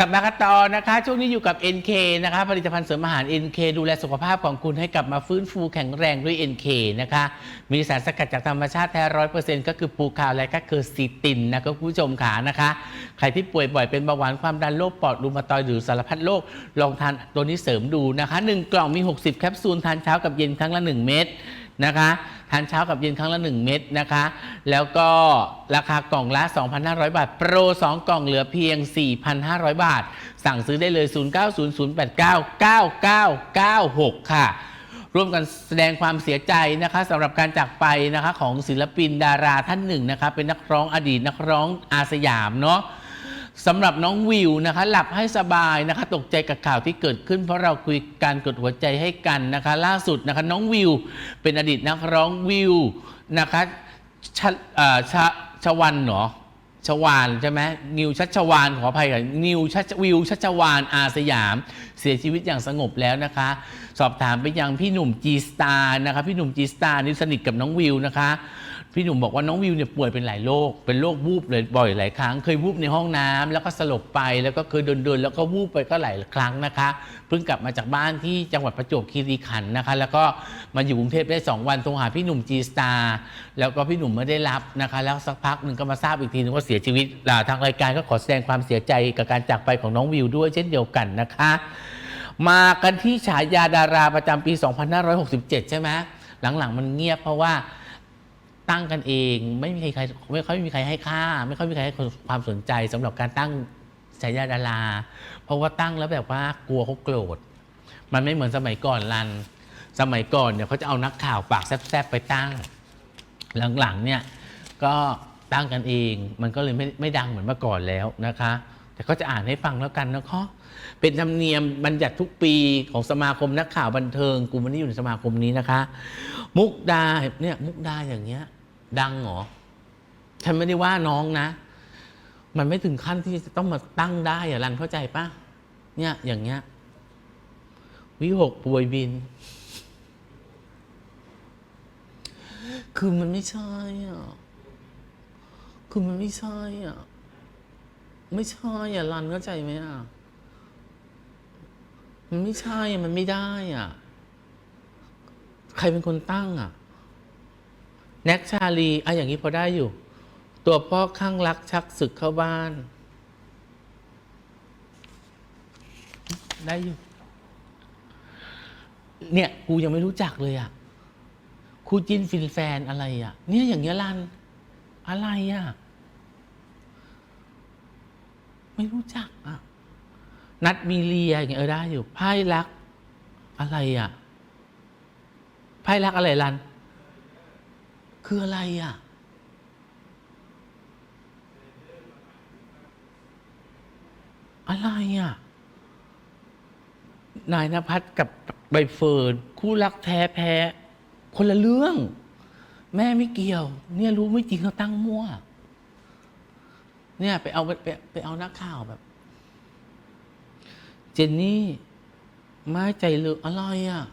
ลับมากันต่อนะคะ ช่วงนี้อยู่กับ NK นะคะ ผลิตภัณฑ์เสริมอาหาร NK ดูแลสุขภาพของคุณให้กลับมาฟื้นฟูแข็งแรงด้วย NK นะคะ มีสารสกัดจากธรรมชาติแท้ร้อยเปอร์เซ็นต์ก็คือปูคาวและก็คือซีตินนะคะคุณผู้ชมขานะคะ ใครที่ป่วยบ่อยเป็นเบาหวานความดันโรคปอดรูมาตอยด์หรือสารพัดโรคลองทานตัวนี้เสริมดูนะคะ 1 กล่องมี 60 แคปซูลทานเช้ากับเย็นครั้งละ 1 เม็ด นะคะทานเช้ากับเย็นครั้งละ 1 เม็ดนะคะ แล้วก็ราคากล่องละ 2,500 บาท โปร 2 กล่องเหลือเพียง 4,500 บาท สั่งซื้อได้เลย 0900899996 ค่ะ ร่วมกันแสดงความเสียใจนะคะสำหรับการจากไปนะคะของศิลปินดาราท่านหนึ่งนะคะเป็นนักร้องอดีตนักร้องอาสยามเนาะ สำหรับน้องวิวนะคะ หลับให้สบายนะคะ ตกใจกับข่าวที่เกิดขึ้น เพราะเราคุยการกดหัวใจให้กันนะคะ ล่าสุดนะคะ น้องวิว เป็นอดีตนักร้องวิวนะคะชเอ่อชะชวันเหรอชวานใช่ไหมนิวชัชวานขออภัยค่ะนิวชัชวิวชัชวานอาสยาม เสียชีวิตอย่างสงบแล้วนะคะ สอบถามไปยังพี่หนุ่มจีสตาร์นะคะ พี่หนุ่มจีสตาร์นี่สนิทกับน้องวิวนะคะ พี่หนุ่มบอกว่าน้องวิวเนี่ยป่วยเป็นหลายโรคเป็นโรควูบเลยบ่อยหลายครั้ง เคยวูบในห้องน้ำแล้วก็สลบไปแล้วก็เคยเดินๆแล้วก็วูบไปก็หลายครั้งนะคะ เพิ่งกลับมาจากบ้านที่จังหวัดประจวบคีรีขันธ์นะคะ แล้วก็มาอยู่กรุงเทพได้ 2 วันโทรหาพี่หนุ่มจีสตาร์แล้วก็พี่หนุ่มไม่ได้รับนะคะ แล้วสักพักหนึ่งก็มาทราบอีกทีนึงว่าเสียชีวิตอ่าทางรายการก็ขอแสดงความเสียใจกับการจากไปของน้องวิวด้วยเช่นเดียวกันนะคะ มากันที่ฉายาดาราประจำปี 2567 ใช่ไหมหลังๆมันเงียบเพราะว่า ตั้งกันเอง ไม่มีใครไม่ค่อยมีใครให้ค่า ไม่ค่อยมีใครให้ความสนใจสำหรับการตั้งฉายาดารา เพราะว่าตั้งแล้วแบบว่ากลัวเขาโกรธมันไม่เหมือนสมัยก่อนรัน สมัยก่อนเนี่ยเขาจะเอานักข่าวปากแซบๆไปตั้ง หลังๆเนี่ยก็ตั้งกันเอง มันก็เลยไม่ไม่ดังเหมือนเมื่อก่อนแล้วนะคะ แต่ก็จะอ่านให้ฟังแล้วกันนะคะเป็นธรรมเนียมบัญญัติทุกปีของสมาคมนักข่าวบันเทิงกูมันนี่อยู่ในสมาคมนี้นะคะ มุกดาเนี่ยมุกดาอย่างเงี้ย ดังเหรอ ฉันไม่ได้ว่าน้องนะ มันไม่ถึงขั้นที่จะต้องมาตั้งได้อะรันเข้าใจปะเนี่ยอย่างเงี้ย วิหกป่วยบิน คือมันไม่ใช่อะ คือมันไม่ใช่อะ ไม่ใช่อะรันเข้าใจไหมอะ มันไม่ใช่มันไม่ได้อะ ใครเป็นคนตั้งอะ แน็กชาลีอะอย่างนี้พอได้อยู่ ตัวพ่อข้างรักชักศึกเข้าบ้าน ได้อยู่ เนี่ย กูยังไม่รู้จักเลยอะคู่จิ้นฟินแฟนอะไรอะ เนี่ยอย่างเงี้ยรัน อะไรอะ ไม่รู้จักอะ นัดมีเลียอย่างเงี้ยเออได้อยู่ไพ่รัก อะไรอะไพ่รักอะไรรัน คืออะไรอะ อะไรอะ นายนภัสกับใบเฟิร์นคู่รักแท้แพ้ คนละเรื่อง แม่ไม่เกี่ยว เนี่ยรู้ไม่จริงเขาตั้งมั่ว เนี่ย ไปเอาไปไปไปเอานักข่าวแบบ เจนนี่ไม่ใจเลือกอะไรอะ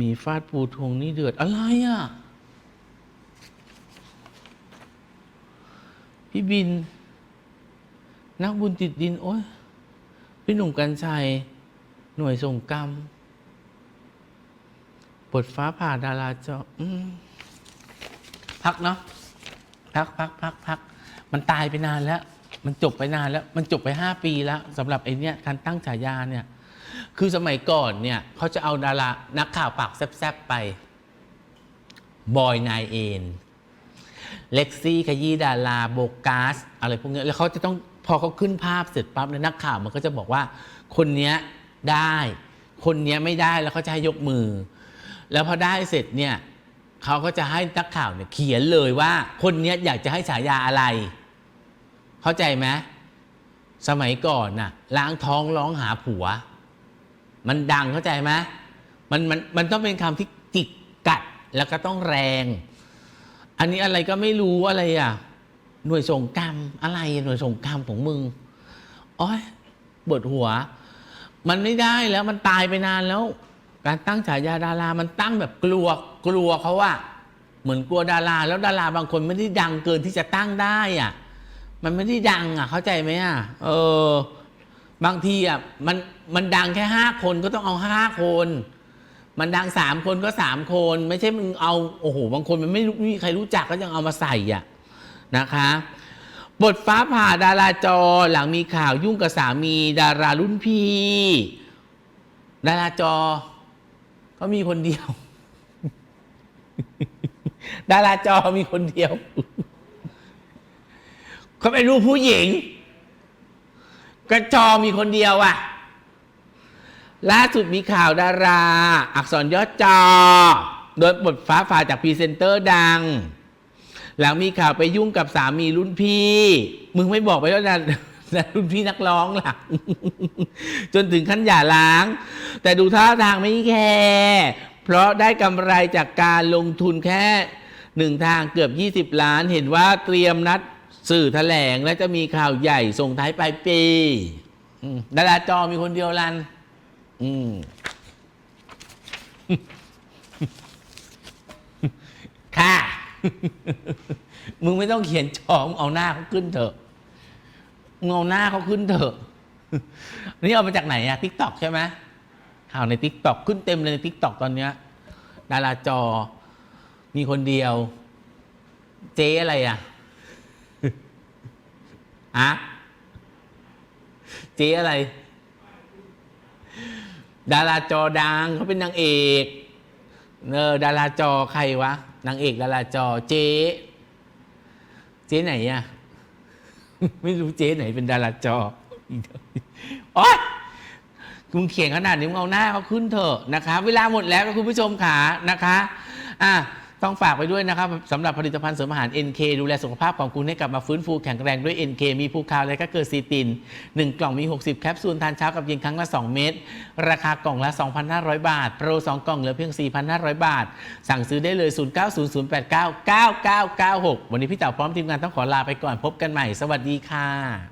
มีฟาดปูทงนี่เดือดอะไรอะ พี่บิน นักบุญติดดิน โอ้ยพี่หนุ่มกัญชัย หน่วยส่งกรรมปลดฟ้าผ่าดาราจอพักเนาะพักพักพักพักมันตายไปนานแล้ว มันจบไปนานแล้ว มันจบไปห้าปีแล้วสำหรับไอ้เนี่ยการตั้งฉายาเนี่ย คือสมัยก่อนเนี่ยเขาจะเอาดารานักข่าวปากแซบๆไป บอยนายเอนเล็กซี่ขยี้ดาราโบกัสอะไรพวกนี้แล้วเขาจะต้องพอเขาขึ้นภาพเสร็จปั๊บเนี่ยนักข่าวมันก็จะบอกว่า คนเนี้ยได้ คนเนี้ยไม่ได้แล้วเขาจะให้ยกมือ แล้วพอได้เสร็จเนี่ยเขาก็จะให้นักข่าวเนี่ยเขียนเลยว่า คนเนี้ยอยากจะให้ฉายาอะไร เข้าใจไหมสมัยก่อนน่ะล้างท้องร้องหาผัว มันดังเข้าใจไหมมันมันมันต้องเป็นคำที่จิกกัดแล้วก็ต้องแรง อันนี้อะไรก็ไม่รู้อะไรอะ หน่วยส่งกรรมอะไรหน่วยส่งกรรมของมึงอ้ยปวดหัว มันไม่ได้แล้วมันตายไปนานแล้ว การตั้งฉายาดารา มันตั้งแบบกลัวกลัวเขาว่า เหมือนกลัวดารา แล้วดาราบางคนไม่ได้ดังเกินที่จะตั้งได้อะ มันไม่ได้ดังอะ เข้าใจไหมอะ เออ บางทีอะมันมันดังแค่ห้าคนก็ต้องเอาห้าคน มันดังสามคนก็สามคน ไม่ใช่มึงเอาโอ้โหบางคนมันไม่รู้ม่มีใครรู้จักก็ยังเอามาใส่อะนะคะ บทฟ้าผ่าดาราจอหลังมีข่าวยุ่งกับสามีดารารุ่นพี่ ดาราจอก็มีคนเดียว ดาราจอมีคนเดียวเขาเป็นรูปผู้หญิง กระจอมีคนเดียวอะล่าสุดมีข่าวดารา อักษรย่อจอ โดยบทฟ้าฝ่าจากพรีเซนเตอร์ดัง หลังมีข่าวไปยุ่งกับสามีรุ่นพี่ มึงไม่บอกไปแล้วนะนะรุ่นพี่นักร้องล่ะ จนถึงขั้นหย่าล้าง แต่ดูท่าทางไม่แคร์เพราะได้กำไรจากการลงทุนแค่หนึ่งทางเกือบ 20 ล้านเห็นว่าเตรียมนัด สื่อแถลงและจะมีข่าวใหญ่ส่งท้ายปลายปีดาราจอมีคนเดียวลัน อืมค่ะ มึงไม่ต้องเขียนจอมงเอาหน้าเขาขึ้นเถอะมึงเอาหน้าเขาขึ้นเถอะนี่เอามาจากไหนอะทิกตอกใช่ไหมข่าวในทิกตอกขึ้นเต็มเลยในทิกตอกตอนเนี้ย ดาราจอมีคนเดียว เจ๊อะไรอะ อะเจ๊อะไร ดาราจอดังเขาเป็นนางเอกเออดาราจอใครวะนางเอกดาราจอเจ๊เจ๊ไหนอะไม่รู้เจ๊ไหนเป็นดาราจอโอ๊ยมึงเขียนขนาดนี้มึงเอาหน้าเขาขึ้นเถอะนะคะ เวลาหมดแล้วคุณผู้ชมขานะคะ อะ ต้องฝากไปด้วยนะครับสำหรับผลิตภัณฑ์เสริมอาหาร NK ดูแลสุขภาพของคุณให้กลับมาฟื้นฟูแข็งแรงด้วย NK มีภูคาวและก็เกิดซีติน 1 กล่องมี 60 แคปซูลทานเช้ากับเย็นครั้งละ 2 เม็ดราคากล่องละ 2,500 บาท โปร 2 กล่องเหลือเพียง 4,500 บาท สั่งซื้อได้เลย 0900899996 วันนี้พี่เต๋าพร้อมทีมงานต้องขอลาไปก่อนพบกันใหม่ สวัสดีค่ะ